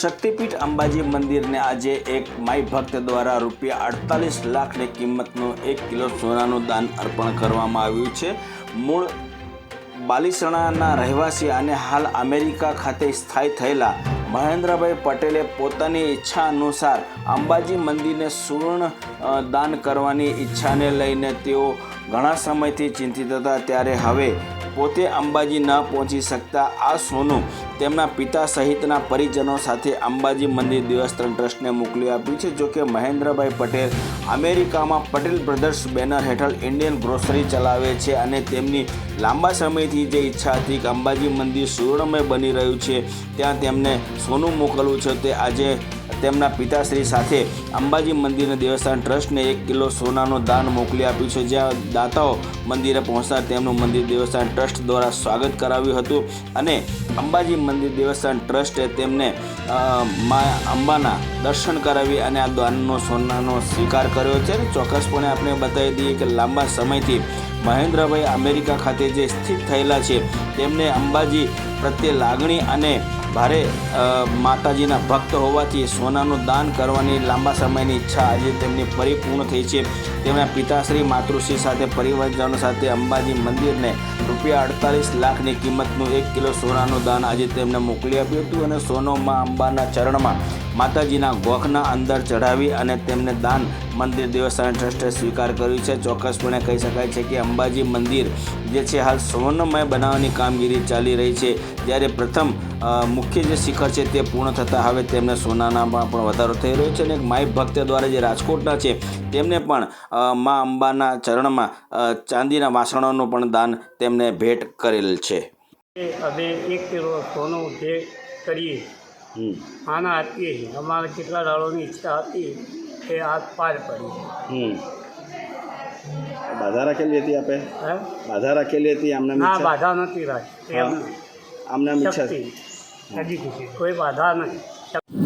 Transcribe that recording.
શક્તિપીઠ અંબાજી મંદિરને આજે એક માઈ ભક્ત દ્વારા રૂપિયા અડતાલીસ લાખની કિંમતનું એક કિલો સોનાનું દાન અર્પણ કરવામાં આવ્યું છે. મૂળ બાલીસણાના રહેવાસી અને હાલ અમેરિકા ખાતે સ્થાયી થયેલા મહેન્દ્રભાઈ પટેલે પોતાની ઈચ્છા અનુસાર અંબાજી મંદિરને સુવર્ણ દાન કરવાની ઈચ્છાને લઈને તેઓ ઘણા સમયથી ચિંતિત હતા. ત્યારે હવે પોતે અંબાજી ન પહોંચી શકતા આ સોનું તેમના પિતા સહિતના પરિજનો સાથે અંબાજી મંદિર દેવસ્થાન ટ્રસ્ટને મોકલી આપ્યું છે. જોકે મહેન્દ્રભાઈ પટેલ અમેરિકામાં પટેલ બ્રધર્સ બેનર હેઠળ ઇન્ડિયન ગ્રોસરી ચલાવે છે અને તેમની લાંબા સમયથી જે ઈચ્છા હતી કે અંબાજી મંદિર સુવર્ણમય બની રહ્યું છે, ત્યાં તેમને સોનું મોકલવું છે, તે આજે તેમના પિતાશ્રી સાથે અંબાજી મંદિરના દેવસ્થાન ટ્રસ્ટને એક કિલો સોનાનું દાન મોકલી આપ્યું છે. જ્યાં દાતાઓ મંદિરે પહોંચતા તેમનું મંદિર દેવસ્થાન ટ્રસ્ટ દ્વારા સ્વાગત કરાવ્યું હતું અને અંબાજી મંદિર દેવસ્થાન ટ્રસ્ટે તેમને મા અંબાના દર્શન કરાવી અને આ દાનનો સોનાનો સ્વીકાર કર્યો. છે ચોક્કસપણે આપણે બતાવી દઈએ કે લાંબા સમયથી મહેન્દ્રભાઈ અમેરિકા ખાતે જે સ્થિત થયેલા છે, તેમને અંબાજી પ્રત્યે લાગણી અને ભારે માતાજીના ભક્ત હોવાથી સોનાનું દાન કરવાની લાંબા સમયની ઈચ્છા આજે તેમની પરિપૂર્ણ થઈ છે. તેમના પિતાશ્રી માતૃશ્રી સાથે, પરિવારજનો સાથે અંબાજી મંદિરને રૂપિયા અડતાલીસ લાખની કિંમતનું એક કિલો સોનાનું દાન આજે તેમને મોકલી આપ્યું હતું અને સોનો માં અંબાના ચરણમાં માતાજીના ગોખના અંદર ચઢાવી અને તેમને દાન મંદિર દેવસ્થાન ટ્રસ્ટે સ્વીકાર કર્યું છે. ચોક્કસપણે કહી શકાય છે કે અંબાજી મંદિર જે છે હાલ સ્વર્ણમય બનાવવાની કામગીરી ચાલી રહી છે. જ્યારે પ્રથમ મુખ્ય જે શિખર છે તે પૂર્ણ થતાં હવે તેમને સોનાનામાં પણ વધારો થઈ રહ્યો છે અને એક માય ભક્ત દ્વારા જે રાજકોટના છે તેમને પણ મા અંબાના ચરણમાં ચાંદીના વાસણોનું પણ દાન તેમને ભેટ કરેલ છે. અમે એક કિલો સોનું જે કરીએ આના આપીએ અમારે કેટલા દાડોની ઈચ્છા હતી એ આગ પાર પડી. બાધા રાખેલી હતી આપે? હે? બાધા રાખેલી હતી આમને ના બાધા નથી રાખી. આમને ઈચ્છા હજી કોઈ બાધા નથી